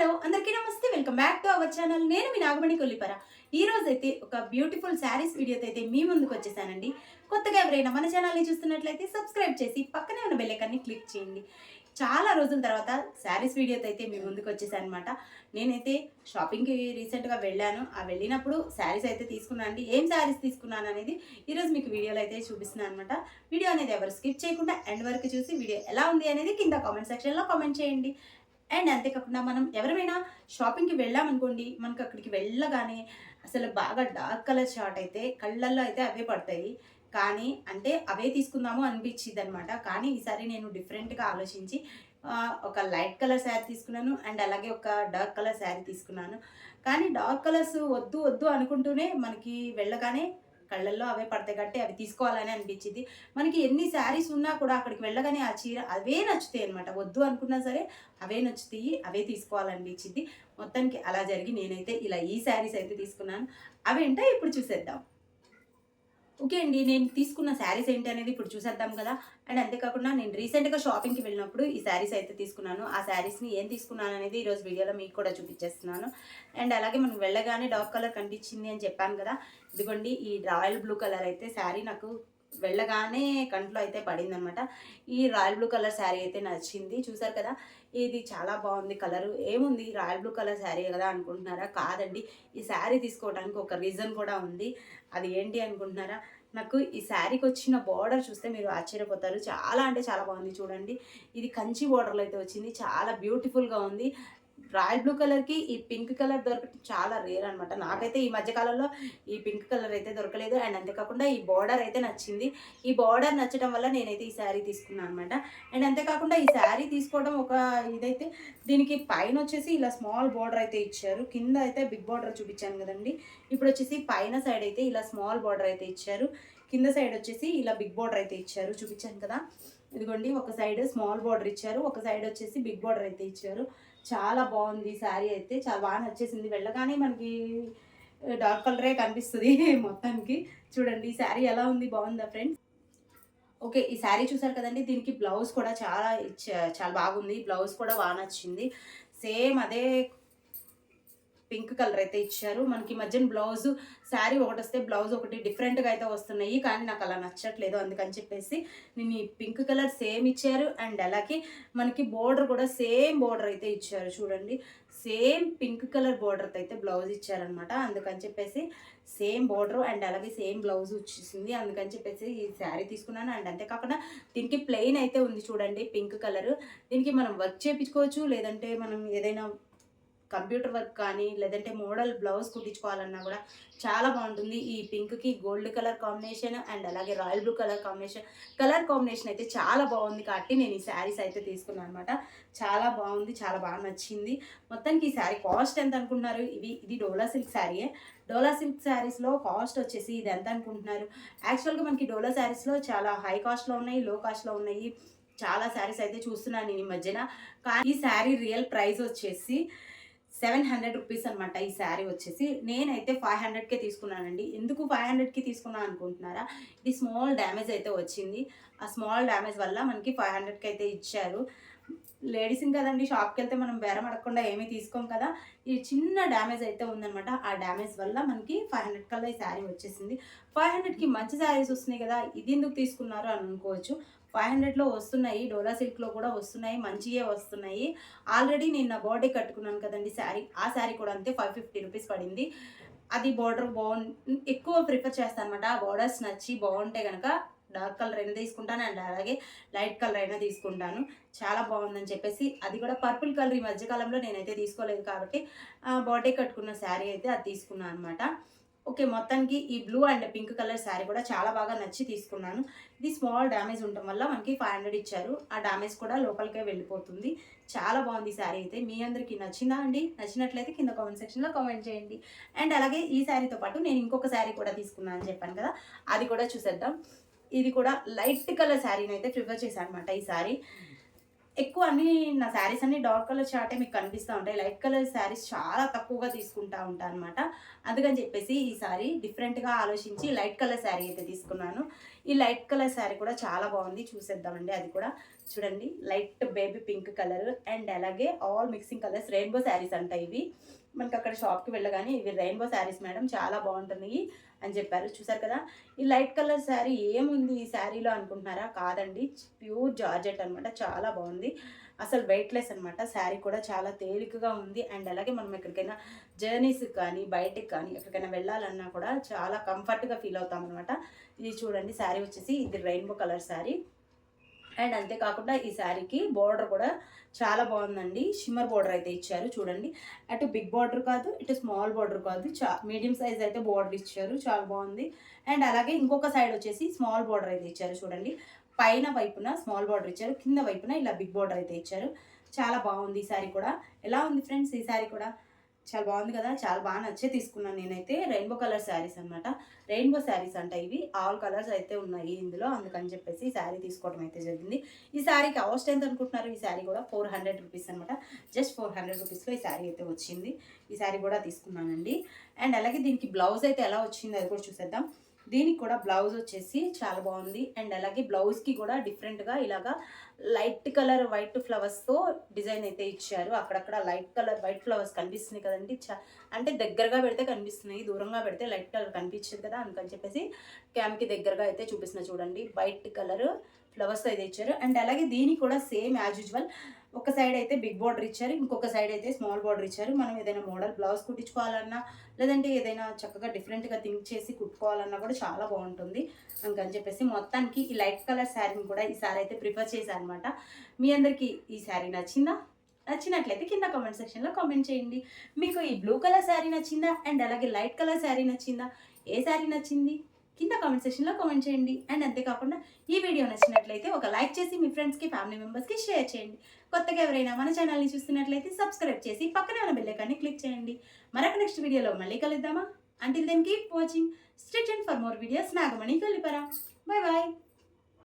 Hello అందరికీ నమస్తే. Welcome back to our channel. నేను మీ నాగమణి కొల్లిపర. ఈ అయితే ఒక బ్యూటిఫుల్ శారీస్ వీడియోతో అయితే మీ ముందుకు వచ్చేసానండి. కొత్తగా ఎవరైనా మన ఛానల్ని చూస్తున్నట్లయితే సబ్స్క్రైబ్ చేసి పక్కనే ఉన్న బెల్లైకాన్ని క్లిక్ చేయండి. చాలా రోజుల తర్వాత శారీస్ వీడియోతో అయితే మీ ముందుకు వచ్చేసాను అనమాట నేనైతే షాపింగ్కి రీసెంట్గా వెళ్ళాను. ఆ వెళ్ళినప్పుడు శారీస్ అయితే తీసుకున్నాను అండి. ఏం శారీస్ తీసుకున్నాను అనేది ఈరోజు మీకు వీడియోలో అయితే చూపిస్తున్నాను అనమాట. వీడియో అనేది ఎవరు స్కిప్ చేయకుండా ఎండ్ వరకు చూసి వీడియో ఎలా ఉంది అనేది కింద కామెంట్ సెక్షన్లో కామెంట్ చేయండి. అండ్ అంతేకాకుండా మనం ఎవరైనా షాపింగ్కి వెళ్ళామనుకోండి మనకు అక్కడికి వెళ్ళగానే అసలు బాగా డార్క్ కలర్ షార్ట్ అయితే కళ్ళల్లో అయితే అవే పడతాయి. కానీ అంటే అవే తీసుకుందాము అనిపించింది అనమాట కానీ ఈసారి నేను డిఫరెంట్గా ఆలోచించి ఒక లైట్ కలర్ శారీ తీసుకున్నాను అండ్ అలాగే ఒక డార్క్ కలర్ శారీ తీసుకున్నాను. కానీ డార్క్ కలర్స్ వద్దు వద్దు అనుకుంటూనే మనకి వెళ్ళగానే కళ్ళల్లో అవే పడతాయి కాబట్టి అవి తీసుకోవాలని అనిపించింది. మనకి ఎన్ని శారీస్ ఉన్నా కూడా అక్కడికి వెళ్ళగానే ఆ చీర అవే నచ్చుతాయి అనమాట వద్దు అనుకున్నా సరే అవే నచ్చుతాయి అవే తీసుకోవాలనిపించింది. మొత్తానికి అలా జరిగి నేనైతే ఇలా ఈ శారీస్ అయితే తీసుకున్నాను. అవేంటో ఇప్పుడు చూసేద్దాం. ఓకే అండి నేను తీసుకున్న శారీస్ ఏంటి అనేది ఇప్పుడు చూసేద్దాం కదా. అండ్ అంతేకాకుండా నేను రీసెంట్గా షాపింగ్కి వెళ్ళినప్పుడు ఈ శారీస్ అయితే తీసుకున్నాను. ఆ శారీస్ని ఏం తీసుకున్నాను అనేది ఈరోజు వీడియోలో మీకు కూడా చూపించేస్తున్నాను అండ్ అలాగే మనం వెళ్ళగానే డార్క్ కలర్ కనిపించింది అని చెప్పాను కదా. ఇదిగోండి ఈ రాయల్ బ్లూ కలర్ అయితే శారీ నాకు వెళ్ళగానే కంట్లో అయితే పడింది అనమాట ఈ రాయల్ బ్లూ కలర్ శారీ అయితే నచ్చింది. చూసారు కదా ఇది చాలా బాగుంది కలరు. ఏముంది? రాయల్ బ్లూ కలర్ శారీ కదా అనుకుంటున్నారా? కాదండి. ఈ శారీ తీసుకోవడానికి ఒక రీజన్ కూడా ఉంది. అది ఏంటి అనుకుంటున్నారా? నాకు ఈ శారీకి వచ్చిన బార్డర్ చూస్తే మీరు ఆశ్చర్యపోతారు. చాలా అంటే చాలా బాగుంది చూడండి. ఇది కంచి బార్డర్లో అయితే వచ్చింది. చాలా బ్యూటిఫుల్గా ఉంది. రాయల్ బ్లూ కలర్కి ఈ పింక్ కలర్ దొరకటం చాలా రేర్ అనమాట నాకైతే ఈ మధ్యకాలంలో ఈ పింక్ కలర్ అయితే దొరకలేదు. అండ్ అంతేకాకుండా ఈ బార్డర్ అయితే నచ్చింది. ఈ బార్డర్ నచ్చడం వల్ల నేనైతే ఈ శారీ తీసుకున్నాను అనమాట అండ్ అంతేకాకుండా ఈ శారీ తీసుకోవడం ఒక ఇదైతే దీనికి పైన వచ్చేసి ఇలా స్మాల్ బార్డర్ అయితే ఇచ్చారు. కింద అయితే బిగ్ బార్డర్ చూపించాను కదండి. ఇప్పుడు వచ్చేసి పైన సైడ్ అయితే ఇలా స్మాల్ బార్డర్ అయితే ఇచ్చారు. కింద సైడ్ వచ్చేసి ఇలా బిగ్ బార్డర్ అయితే ఇచ్చారు. చూపించాను కదా. ఇదిగోండి ఒక సైడ్ స్మాల్ బార్డర్ ఇచ్చారు ఒక సైడ్ వచ్చేసి బిగ్ బార్డర్ అయితే ఇచ్చారు. చాలా బాగుంది శారీ అయితే చాలా బాగా నచ్చేసింది. వెళ్ళగానే మనకి డార్క్ కలరే కనిపిస్తుంది మొత్తానికి. చూడండి ఈ శారీ ఎలా ఉంది బాగుందా ఫ్రెండ్స్ ఓకే ఈ శారీ చూసారు కదండి దీనికి బ్లౌజ్ కూడా చాలా ఇచ్చ- చాలా బాగుంది. బ్లౌజ్ కూడా బాగా నచ్చింది. సేమ్ అదే పింక్ కలర్ అయితే ఇచ్చారు. మనకి ఈ మధ్యన బ్లౌజ్ శారీ ఒకటి వస్తే బ్లౌజ్ ఒకటి డిఫరెంట్గా అయితే వస్తున్నాయి. కానీ నాకు అలా నచ్చట్లేదు అందుకని చెప్పేసి నేను ఈ పింక్ కలర్ సేమ్ ఇచ్చారు. అండ్ అలాగే మనకి బోర్డర్ కూడా సేమ్ బోర్డర్ అయితే ఇచ్చారు. చూడండి. సేమ్ పింక్ కలర్ బోర్డర్తో అయితే బ్లౌజ్ ఇచ్చారనమాట అందుకని చెప్పేసి సేమ్ బోర్డర్ అండ్ అలాగే సేమ్ బ్లౌజ్ వచ్చేసింది. అందుకని చెప్పేసి ఈ శారీ తీసుకున్నాను. అండ్ అంతేకాకుండా దీనికి ప్లెయిన్ అయితే ఉంది చూడండి పింక్ కలర్. దీనికి మనం వర్క్ చేయించుకోవచ్చు. లేదంటే మనం ఏదైనా కంప్యూటర్ వర్క్ కానీ లేదంటే మోడల్ బ్లౌజ్ కుట్టించుకోవాలన్నా కూడా చాలా బాగుంటుంది. ఈ పింక్కి గోల్డ్ కలర్ కాంబినేషన్ అండ్ అలాగే royal blue colour combination. Colour combination అయితే చాలా బాగుంది. కాబట్టి నేను ఈ శారీస్ అయితే తీసుకున్నాను అనమాట చాలా బాగుంది. చాలా బాగా నచ్చింది. మొత్తానికి ఈ శారీ కాస్ట్ ఎంత అనుకుంటున్నారు? ఇవి ఇది డోలా సిల్క్ శారీయే. డోలా సిల్క్ శారీస్లో కాస్ట్ వచ్చేసి ఇది ఎంత అనుకుంటున్నారు? యాక్చువల్గా మనకి డోలా శారీస్లో చాలా హై కాస్ట్లో ఉన్నాయి లో కాస్ట్లో ఉన్నాయి. చాలా శారీస్ అయితే చూస్తున్నాను నేను ఈ మధ్యన. కానీ ఈ శారీ రియల్ ప్రైస్ వచ్చేసి సెవెన్ హండ్రెడ్ రూపీస్ అనమాట ఈ శారీ వచ్చేసి. నేనైతే ఫైవ్ హండ్రెడ్కే తీసుకున్నానండి. ఎందుకు ఫైవ్ హండ్రెడ్కి తీసుకున్నాను అనుకుంటున్నారా? ఇది స్మాల్ డ్యామేజ్ అయితే వచ్చింది. ఆ స్మాల్ డ్యామేజ్ వల్ల మనకి ఫైవ్ హండ్రెడ్కి అయితే ఇచ్చారు. లేడీస్ కదండి షాప్కి వెళ్తే మనం బేరం అడగకుండా ఏమీ తీసుకోం కదా. ఈ చిన్న డ్యామేజ్ అయితే ఉందన్నమాట. ఆ డ్యామేజ్ వల్ల మనకి ఫైవ్ హండ్రెడ్ కల్లా ఈ శారీ వచ్చేసింది. ఫైవ్ హండ్రెడ్కి మంచి శారీస్ వస్తున్నాయి కదా ఇది ఎందుకు తీసుకున్నారు అని అనుకోవచ్చు. ఫైవ్ హండ్రెడ్లో వస్తున్నాయి డోలా సిల్క్లో కూడా వస్తున్నాయి మంచియే వస్తున్నాయి. ఆల్రెడీ నేను నా బాడీ కట్టుకున్నాను కదండి శారీ ఆ శారీ కూడా అంతే ఫైవ్ ఫిఫ్టీ రూపీస్ పడింది. అది బార్డర్ బాగుంది ఎక్కువ ప్రిఫర్ చేస్తాను అనమాట ఆ బార్డర్స్ నచ్చి బాగుంటే కనుక డార్క్ కలర్ అయినా తీసుకుంటాను అండ్ అలాగే లైట్ కలర్ అయినా తీసుకుంటాను. చాలా బాగుందని చెప్పేసి అది కూడా పర్పుల్ కలర్ ఈ మధ్యకాలంలో నేనైతే తీసుకోలేదు కాబట్టి బాడీ కట్టుకున్న శారీ అయితే అది తీసుకున్నాను అనమాట ఓకే మొత్తానికి ఈ blue and pink colour sari కూడా చాలా బాగా నచ్చి తీసుకున్నాను. ఇది స్మాల్ డ్యామేజ్ ఉండటం వల్ల మనకి ఫైవ్ హండ్రెడ్ ఇచ్చారు. ఆ డ్యామేజ్ కూడా లోపలికే వెళ్ళిపోతుంది. చాలా బాగుంది శారీ అయితే. మీ అందరికీ నచ్చిందా అండి? నచ్చినట్లయితే కింద కామెంట్ సెక్షన్లో కామెంట్ చేయండి. అండ్ అలాగే ఈ శారీతో పాటు నేను ఇంకొక శారీ కూడా తీసుకున్నాను అని చెప్పాను కదా అది కూడా చూసేద్దాం. ఇది కూడా లైట్ కలర్ శారీని అయితే ప్రిఫర్ చేశాను అనమాట ఈ శారీ ఎక్కువ అన్ని నా శారీస్ అన్ని డార్క్ కలర్ చార్టే మీకు కనిపిస్తూ ఉంటాయి. లైట్ కలర్ శారీస్ చాలా తక్కువగా తీసుకుంటా ఉంటాను అనమాట అందుకని చెప్పేసి ఈ సారీ డిఫరెంట్గా ఆలోచించి లైట్ కలర్ శారీ అయితే తీసుకున్నాను. ఈ లైట్ కలర్ శారీ కూడా చాలా బాగుంది. చూసేద్దామండి అది కూడా. చూడండి light baby pink colour and అలాగే all mixing colours rainbow saris అంట ఇవి. మనకి అక్కడ షాప్కి వెళ్ళగానే ఇవి రెయిన్బో శారీస్ మేడం. చాలా బాగుంటుంది అని చెప్పారు. చూసారు కదా? ఈ లైట్ కలర్ శారీ ఏముంది ఈ శారీలో అనుకుంటున్నారా? కాదండి. ప్యూర్ జార్జెట్ అనమాట చాలా బాగుంది. అసలు వెయిట్లెస్ అనమాట శారీ కూడా చాలా తేలికగా ఉంది. అండ్ అలాగే మనం ఎక్కడికైనా జర్నీస్ కానీ బయటికి కానీ ఎక్కడికైనా వెళ్ళాలన్నా కూడా చాలా కంఫర్ట్గా ఫీల్ అవుతాం అనమాట ఇది చూడండి. శారీ వచ్చేసి ఇది రెయిన్బో కలర్ శారీ. అండ్ అంతేకాకుండా ఈ శారీకి బార్డర్ కూడా చాలా బాగుందండి. షిమ్మర్ బార్డర్ అయితే ఇచ్చారు చూడండి. అటు బిగ్ బార్డర్ కాదు ఇటు స్మాల్ బార్డర్ కాదు చా మీడియం సైజ్ అయితే బార్డర్ ఇచ్చారు చాలా బాగుంది. అండ్ అలాగే ఇంకొక సైడ్ వచ్చేసి స్మాల్ బార్డర్ అయితే ఇచ్చారు చూడండి. పైన వైపున స్మాల్ బార్డర్ ఇచ్చారు కింద వైపున ఇలా బిగ్ బార్డర్ అయితే ఇచ్చారు. చాలా బాగుంది ఈ శారీ కూడా. ఎలా ఉంది ఫ్రెండ్స్ ఈ శారీ కూడా? చాలా బాగుంది కదా చాలా బాగా నచ్చే తీసుకున్నాను నేనైతే. రెయిన్బో కలర్ శారీస్ అనమాట రెయిన్బో శారీస్ అంట ఇవి. ఆల్ కలర్స్ అయితే ఉన్నాయి ఇందులో. అందుకని చెప్పేసి ఈ శారీ తీసుకోవడం అయితే జరిగింది. ఈ శారీకి కాస్ట్ ఎంత అనుకుంటున్నారు? ఈ శారీ కూడా ఫోర్ హండ్రెడ్ రూపీస్ అనమాట జస్ట్ ఫోర్ హండ్రెడ్ రూపీస్లో ఈ శారీ అయితే వచ్చింది. ఈ శారీ కూడా తీసుకున్నానండి. అండ్ అలాగే దీనికి బ్లౌజ్ అయితే ఎలా వచ్చింది అది కూడా చూసేద్దాం. దీనికి కూడా బ్లౌజ్ వచ్చేసి చాలా బాగుంది. అండ్ అలాగే బ్లౌజ్కి కూడా డిఫరెంట్గా ఇలాగా లైట్ కలర్ వైట్ ఫ్లవర్స్తో డిజైన్ అయితే ఇచ్చారు. అక్కడక్కడ లైట్ కలర్ వైట్ ఫ్లవర్స్ కనిపిస్తున్నాయి కదండి. చా అంటే దగ్గరగా పెడితే కనిపిస్తున్నాయి దూరంగా పెడితే లైట్ కలర్ కనిపించదు కదా అందుకని చెప్పేసి క్యామ్కి దగ్గరగా అయితే చూపిస్తున్నా చూడండి. వైట్ కలర్ ఫ్లవర్స్ అయితే ఇచ్చారు. అండ్ అలాగే దీనికి కూడా సేమ్ యాజ్ యూజువల్ ఒక సైడ్ అయితే బిగ్ బార్డర్ ఇచ్చారు ఇంకొక సైడ్ అయితే స్మాల్ బార్డర్ ఇచ్చారు. మనం ఏదైనా మోడల్ బ్లౌజ్ కుట్టించుకోవాలన్నా లేదంటే ఏదైనా చక్కగా డిఫరెంట్గా థింక్ చేసి కుట్టుకోవాలన్నా కూడా చాలా బాగుంటుంది. అందుకని చెప్పేసి మొత్తానికి ఈ లైట్ కలర్ శారీని కూడా ఈ సారీ అయితే ప్రిఫర్ చేశాను అనమాట మీ అందరికీ ఈ శారీ నచ్చిందా? నచ్చినట్లయితే కింద కామెంట్ సెక్షన్లో కామెంట్ చేయండి. మీకు ఈ బ్లూ కలర్ శారీ నచ్చిందా? అండ్ అలాగే లైట్ కలర్ శారీ నచ్చిందా? ఏ శారీ నచ్చింది? కింద కామెంట్ సెక్షన్లో కామెంట్ చేయండి. అండ్ అంతేకాకుండా ఈ వీడియో నచ్చినట్లయితే ఒక లైక్ చేసి మీ ఫ్రెండ్స్కి ఫ్యామిలీ మెంబర్స్కి షేర్ చేయండి. కొత్తగా ఎవరైనా మన ఛానల్ని చూస్తున్నట్లయితే సబ్స్క్రైబ్ చేసి పక్కనే ఉన్న బెల్లైకాన్ని క్లిక్ చేయండి. మరొక నెక్స్ట్ వీడియోలో మళ్ళీ కలుద్దామా? Until then keep watching stick and for more videos Nagamani కలిపరా bye bye